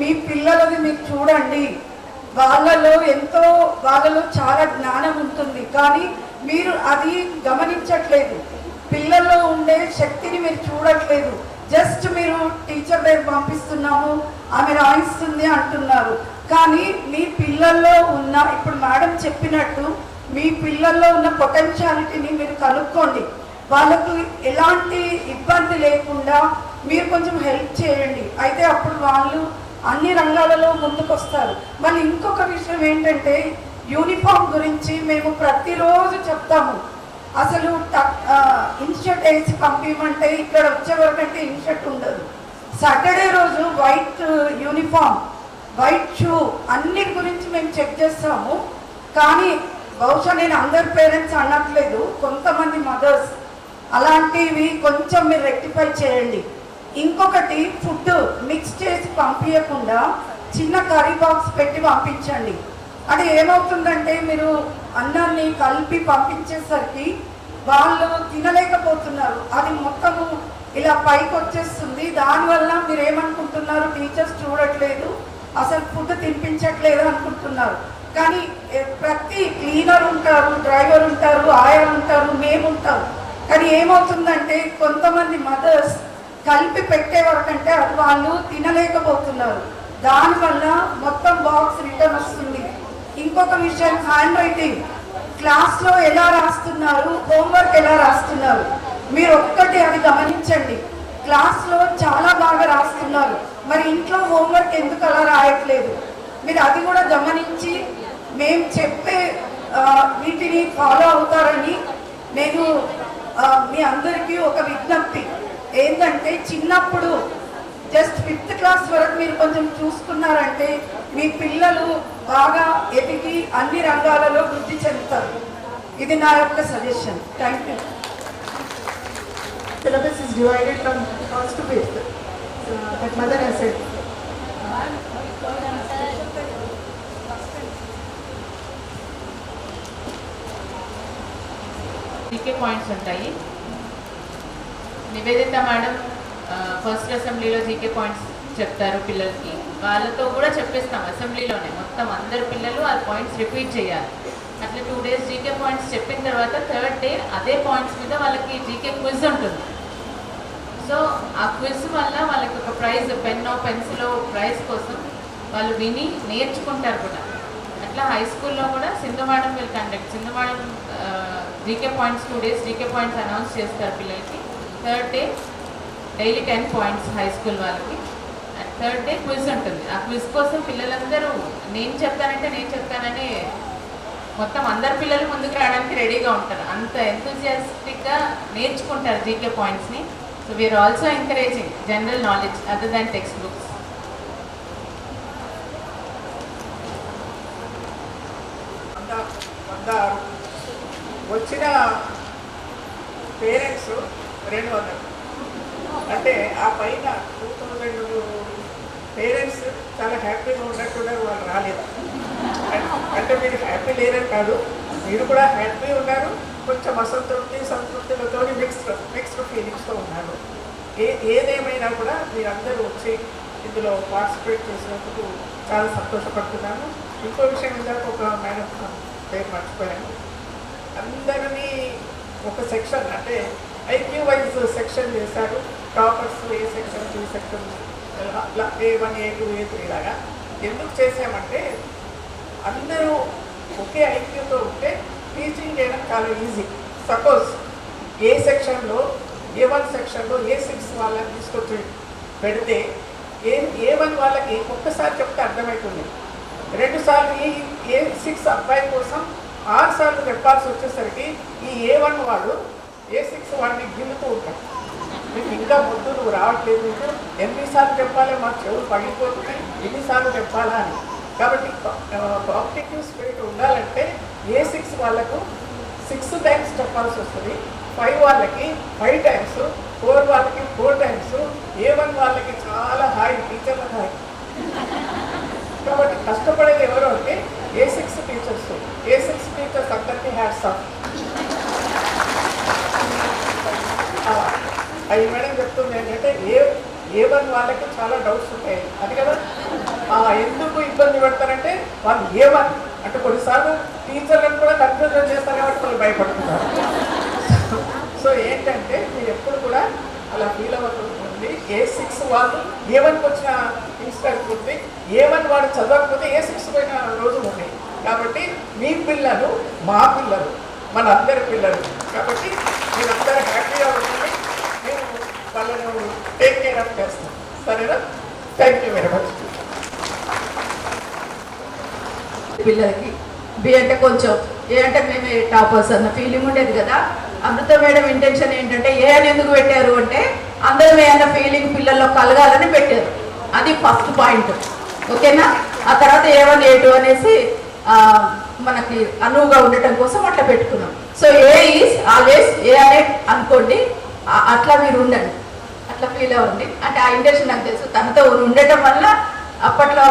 మీ పిల్లలది మీరు చూడండి. వాళ్ళలో ఎంతో వాళ్ళలో చాలా జ్ఞానం ఉంటుంది. కానీ మీరు అది గమనించట్లేదు. పిల్లల్లో ఉండే శక్తిని మీరు చూడట్లేదు. జస్ట్ మీరు టీచర్ దగ్గర పంపిస్తున్నాము ఆమె రాయిస్తుంది అంటున్నారు. కానీ మీ పిల్లల్లో ఉన్న ఇప్పుడు మేడం చెప్పినట్టు మీ పిల్లల్లో ఉన్న పొటెన్షియాలిటీని మీరు కనుక్కోండి. వాళ్ళకు ఎలాంటి ఇబ్బంది లేకుండా మీరు కొంచెం హెల్ప్ చేయండి. అయితే అప్పుడు వాళ్ళు అన్ని రంగాలలో ముందుకొస్తారు. మళ్ళీ ఇంకొక విషయం ఏంటంటే యూనిఫామ్ గురించి మేము ప్రతిరోజు చెప్తాము. అసలు ఇన్షర్ట్ వేసి పంపించమంటే ఇక్కడ వచ్చేవరకంటే అంటే ఇన్షర్ట్ ఉండదు. సాటర్డే రోజు వైట్ యూనిఫామ్ వైట్ షూ అన్ని గురించి మేము చెక్ చేస్తాము. కానీ బహుశా నేను అందరి పేరెంట్స్ అనట్లేదు కొంతమంది మదర్స్. అలాంటివి కొంచెం మీరు రెక్టిఫై చేయండి. ఇంకొకటి ఫుడ్ మిక్స్ చేసి పంపించకుండా చిన్న కర్రీ బాక్స్ పెట్టి పంపించండి. అది ఏమవుతుందంటే మీరు అన్నాన్ని కలిపి పంపించేసరికి వాళ్ళు తినలేకపోతున్నారు. అది మొత్తము ఇలా పైకి వచ్చేస్తుంది. దానివల్ల మీరు ఏమనుకుంటున్నారు? టీచర్స్ చూడట్లేదు. అసలు ఫుడ్ తినిపించట్లేదు అనుకుంటున్నారు. కానీ ప్రతి క్లీనర్ ఉంటారు డ్రైవర్ ఉంటారు ఆయర్ ఉంటారు మేము ఉంటాం. కానీ ఏమవుతుందంటే కొంతమంది మదర్స్ కలిపి పెట్టే వరకంటే అది వాళ్ళు తినలేకపోతున్నారు. దానివల్ల మొత్తం బాక్స్ రిటర్న్ వస్తుంది. ఇంకొక విషయం హ్యాండ్ రైటింగ్ క్లాస్లో ఎలా రాస్తున్నారు? హోంవర్క్ ఎలా రాస్తున్నారు? మీరు ఒక్కటి అది గమనించండి. క్లాస్లో చాలా బాగా రాస్తున్నారు. మరి ఇంట్లో హోంవర్క్ ఎందుకు అలా రాయట్లేదు? మీరు అది కూడా గమనించి మేము చెప్పే వీటిని ఫాలో అవుతారని నేను మీ అందరికీ ఒక విజ్ఞప్తి. ఏంటంటే చిన్నప్పుడు జస్ట్ ఫిఫ్త్ క్లాస్ వరకు మీరు కొంచెం చూసుకున్నారంటే మీ పిల్లలు బాగా ఎదిగి అన్ని రంగాలలో వృద్ధి చెందుతారు ఇది నా యొక్క suggestion thank you from first to fifth. Uh, that mother has said. GK points ఉంటాయి నివేదిత మేడం ఫస్ట్ అసెంబ్లీలో జీకే పాయింట్స్ చెప్తారు పిల్లలకి. వాళ్ళతో కూడా చెప్పిస్తాం అసెంబ్లీలోనే. మొత్తం అందరు పిల్లలు ఆ పాయింట్స్ రిపీట్ చేయాలి. అట్లా టూ డేస్ జీకే పాయింట్స్ చెప్పిన తర్వాత థర్డ్ డే అదే పాయింట్స్ మీద వాళ్ళకి జీకే క్విజ్ ఉంటుంది. సో ఆ క్విజ్ వల్ల వాళ్ళకి ఒక ప్రైజ్ పెన్నో పెన్సిలో ప్రైజ్ కోసం వాళ్ళు విని నేర్చుకుంటారు కూడా. అట్లా హై స్కూల్లో కూడా Sindhu madam will conduct Sindhu GK points two days GK points announce చేస్తారు పిల్లలకి. Third day daily ten points high school వాళ్ళకి. అండ్ థర్డ్ డే క్విజ్ ఉంటుంది. ఆ క్విజ్ కోసం పిల్లలందరూ నేను చెప్తానంటే నేను చెప్తానని మొత్తం అందరు పిల్లలు ముందుకు రావడానికి రెడీగా ఉంటారు. అంత ఎంతూజియాస్టిక్గా నేర్చుకుంటారు జీకే పాయింట్స్ని. So we are also encouraging general knowledge other than text books వచ్చిన పేరెంట్స్ రెండు వందలు అంటే ఆ పైన టూ థౌజండ్ పేరెంట్స్ చాలా హ్యాపీగా ఉన్నట్టున్నారు వాళ్ళు రాలేదు. అంటే మీరు హ్యాపీ లేరని కాదు మీరు కూడా హ్యాపీ ఉన్నారు కొంచెం అసంతృప్తి సంతృప్తులతో మిక్స్డ్ మిక్స్డ్ ఫీలింగ్స్తో ఉన్నారు. ఏ ఏదేమైనా కూడా మీరందరూ వచ్చి ఇందులో పార్టిసిపేట్ చేసినందుకు చాలా సంతోషపడుతున్నాను. ఇంకో విషయం ఇందాక ఒక మేడం పేరు మర్చిపోయాను. అందరినీ ఒక సెక్షన్ అంటే ఐక్యూ వైజ్ సెక్షన్ చేశారు toppers A section two section A one A two A three లాగా. ఎందుకు చేసామంటే అందరూ ఒకే ఐక్యూతో ఉంటే టీచింగ్ చేయడం చాలా ఈజీ సపోజ్ ఏ సెక్షన్లో ఏ వన్ సెక్షన్లో ఏ సిక్స్ వాళ్ళని తీసుకొచ్చి పెడితే ఏ ఏ వన్ వాళ్ళకి ఒక్కసారి చెప్తే అర్థమవుతుంది రెండుసార్లు ఈ ఏ సిక్స్ అబ్బాయి కోసం ఆరు సార్లు చెప్పాల్సి వచ్చేసరికి ఈ ఏ వన్ వాళ్ళు ఏ సిక్స్ వాడిని గిల్లుతూ ఉంటాడు మీకు ఇంకా ముద్దు నువ్వు రావట్లేదు మీకు ఎన్నిసార్లు చెప్పాలి మా చెవులు పగిలిపోతున్నాయి. ఎన్నిసార్లు చెప్పాలా అని. కాబట్టి కాంపిటేటివ్ స్పిరిట్ ఉండాలంటే ఏ సిక్స్ వాళ్ళకు సిక్స్ టైమ్స్ చెప్పాల్సి వస్తుంది. ఫైవ్ వాళ్ళకి ఫైవ్ టైమ్స్ ఫోర్ వాళ్ళకి ఫోర్ టైమ్స్ ఏ వన్ వాళ్ళకి చాలా హాయ్ టీచర్ల హాయ్ కాబట్టి కష్టపడేది ఎవరు అంటే A six teachers A six teachers అందరికీ హ్యాట్స్ ఆఫ్ అవి మేడం చెప్తుంది ఏంటంటే ఏ ఏ వన్ వాళ్ళకి చాలా డౌట్స్ ఉంటాయి అది కదా? ఎందుకు ఇబ్బంది పెడతారంటే వాళ్ళు ఏ అంటే కొన్నిసార్లు టీచర్లను కూడా కన్ఫ్యూజన్ చేస్తారు కాబట్టి వాళ్ళు భయపడుతున్నారు సో ఏంటంటే మీరు ఎప్పుడు కూడా అలా ఫీల్ అవ్వకుండా ఏ సిక్స్ వాళ్ళు ఏ వచ్చిన ఇన్స్టెంట్ ఉంది ఏ వన్ వాడు చదవకపోతే ఏ సిక్స్ పోయిన రోజులు ఉన్నాయి. కాబట్టి మీ పిల్లలు మా పిల్లలు మన అందరి పిల్లలు. కాబట్టి మీరందరూ హ్యాపీగా ఉంటుంది మేము వాళ్ళను టేక్ కేర్ ఆఫ్ చేస్తాను సరేనా? థ్యాంక్ యూ వెరీ మచ్ పిల్లలకి బి అంటే కొంచెం ఏ అంటే మేమే టాపర్స్ అన్న ఫీలింగ్ ఉండేది కదా. అమృత మేడం ఇంటెన్షన్ ఏంటంటే ఏ అని ఎందుకు పెట్టారు అంటే అందరం ఏ అన్న ఫీలింగ్ పిల్లల్లో కలగాలని పెట్టారు. అది ఫస్ట్ పాయింట్ ఓకేనా? ఆ తర్వాత ఏ వన్ ఏ టూ అనేసి మనకి అనువుగా ఉండటం కోసం అట్లా పెట్టుకున్నాం. So A is always A అనే అనుకోండి అట్లా మీరు ఉండండి. అట్లా ఫీల్ అవ్వండి అంటే ఆ ఇంటెన్షన్ నాకు తెలుసు. తనతో ఉండటం వల్ల అప్పట్లో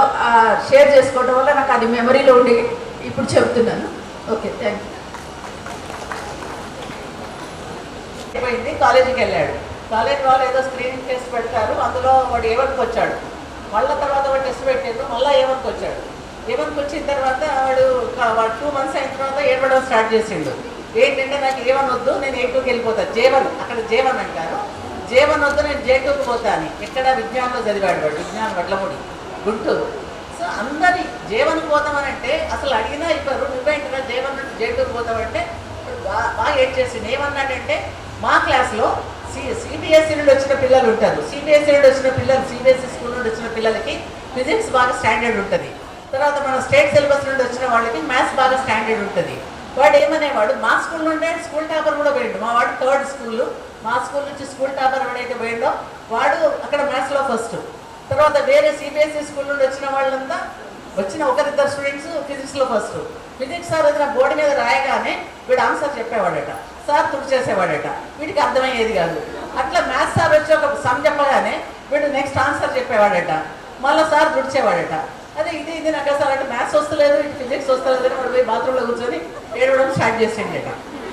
షేర్ చేసుకోవడం వల్ల నాకు అది మెమరీలో ఉండి ఇప్పుడు చెప్తున్నాను. ఓకే థ్యాంక్ యూ అయిపోయింది కాలేజీకి వెళ్ళాడు. కాలేజ్ వాళ్ళు ఏదో స్క్రీనింగ్ టెస్ట్ పెడతారు. అందులో వాడు ఏవన్కి వచ్చాడు? మళ్ళీ తర్వాత వాడు టెస్ట్ పెట్టారు మళ్ళీ ఏవన్కి వచ్చాడు? ఏవన్కి వచ్చిన తర్వాత వాడు వాడు టూ మంత్స్ అయిన తర్వాత ఏడవడం స్టార్ట్ చేసిండు. ఏంటంటే నాకు ఏవన్ వద్దు నేను ఏ టూకి వెళ్ళిపోతాను జేవన్ అక్కడ జేవన్ అంటారు. జేవన్ వద్ద నేను జేటూకు టూకి పోతా ఎక్కడ విజ్ఞానంలో చదివాడు వాడు? విజ్ఞానం వడ్లముడి. గుంటూరు. సో అందరి జేవన్కి పోతామనంటే అసలు అడిగినా ఇవ్వరు. నువ్వేంటిరా జేవన్ నుండి జేటూకు పోతామంటే బాగా ఏడ్ చేసిండు ఏమన్నాడంటే మా క్లాస్లో సి సిబిఎస్ఈ నుండి వచ్చిన పిల్లలు ఉంటారు. సిబిఎస్ఈ నుండి వచ్చిన పిల్లలు సిబిఎస్ఈ స్కూల్ నుండి వచ్చిన పిల్లలకి ఫిజిక్స్ బాగా స్టాండర్డ్ ఉంటుంది. తర్వాత మన స్టేట్ సిలబస్ నుండి వచ్చిన వాళ్ళకి మ్యాథ్స్ బాగా స్టాండర్డ్ ఉంటుంది. వాడు ఏమనేవాడు? మా స్కూల్ నుండే స్కూల్ టాపర్ కూడా పోయిండు. మా వాడు థర్డ్ స్కూల్. మా స్కూల్ నుంచి స్కూల్ టాపర్ ఎవడైతే పోయిందో వాడు అక్కడ మ్యాథ్స్లో ఫస్ట్ తర్వాత వేరే సిబిఎస్ఈ స్కూల్ నుండి వచ్చిన వాళ్ళంతా వచ్చిన ఒకరిద్దరు స్టూడెంట్స్ ఫిజిక్స్లో ఫస్ట్ ఫిజిక్స్ సార్ వచ్చిన బోర్డు మీద రాయగానే వీడు ఆన్సర్ చెప్పేవాడట. సార్ తుడి చేసేవాడట. వీడికి అర్థమయ్యేది కాదు. అట్లా మ్యాథ్స్ సార్ వచ్చి ఒక సమ్ చెప్పగానే వీడు నెక్స్ట్ ఆన్సర్ చెప్పేవాడట. మళ్ళీ సార్ తుడిచేవాడట. అదే ఇది ఇది నాకు అసలు అంటే మ్యాథ్స్ వస్తలేదు ఇటు ఫిజిక్స్ వస్తలేదు అని వాడు పోయి బాత్రూంలో కూర్చొని ఏడవడం స్టార్ట్ చేసిండట.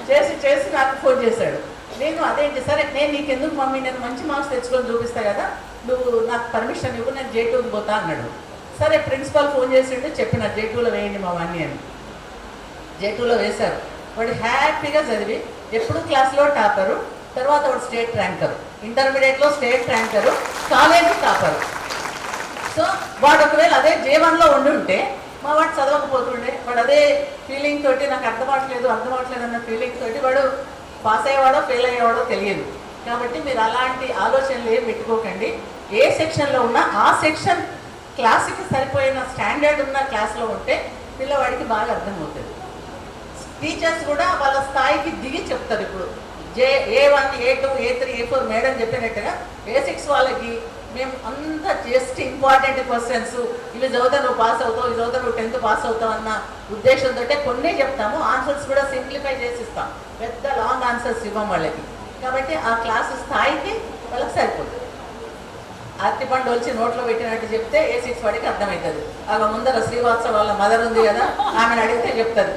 చేసి చేసి నాకు ఫోన్ చేశాడు. నేను అదేంటి సరే నేను నీకు ఎందుకు మమ్మీ నేను మంచి మార్క్స్ తెచ్చుకొని చూపిస్తా కదా నువ్వు నాకు పర్మిషన్ ఇవ్వు నేను జే టూకి పోతా అన్నాడు. సరే ప్రిన్సిపాల్ ఫోన్ చేసిండు చెప్పిన జే టూలో వేయండి మా వాణ్ణి అని. జే టూలో వేశారు. వాడు హ్యాపీగా చదివి ఎప్పుడు క్లాస్లో టాపరు తర్వాత వాడు స్టేట్ ర్యాంకరు. ఇంటర్మీడియట్లో state ranker college topper. So వాడు ఒకవేళ అదే జీవన్లో ఉండి ఉంటే మా వాడు చదవకపోతుండే. వాడు అదే ఫీలింగ్ తోటి నాకు అర్థం అవ్వట్లేదు అర్థం అవ్వట్లేదు అన్న ఫీలింగ్ తోటి వాడు పాస్ అయ్యేవాడో ఫెయిల్ అయ్యేవాడో తెలియదు. కాబట్టి మీరు అలాంటి ఆలోచనలు ఏం పెట్టుకోకండి. ఏ సెక్షన్లో ఉన్నా ఆ సెక్షన్ క్లాస్కి సరిపోయిన స్టాండర్డ్ ఉన్న క్లాస్లో ఉంటే పిల్లవాడికి బాగా అర్థమవుతుంది. టీచర్స్ కూడా వాళ్ళ స్థాయికి దిగి చెప్తారు ఇప్పుడు. J A one A two A three A four madam చెప్పినట్టుగా ఏ సిక్స్ వాళ్ళకి మేము అంతా జస్ట్ ఇంపార్టెంట్ క్వశ్చన్స్ ఇవి చదివితే నువ్వు పాస్ అవుతావు టెన్త్ పాస్ అవుతామన్న అన్న ఉద్దేశంతో కొన్ని చెప్తాము. ఆన్సర్స్ కూడా సింప్లిఫై చేసి ఇస్తాం. పెద్ద లాంగ్ ఆన్సర్స్ ఇవ్వం వాళ్ళకి. కాబట్టి ఆ క్లాస్ స్థాయికి వాళ్ళకి సరిపోతుంది. అత్తిపండు వచ్చి నోట్లో పెట్టినట్టు చెప్తే ఏ సిక్స్ వాడికి అర్థమవుతుంది. అలా ముందర శ్రీవాత్సవ వాళ్ళ మదర్ ఉంది కదా ఆమెను అడిగితే చెప్తుంది.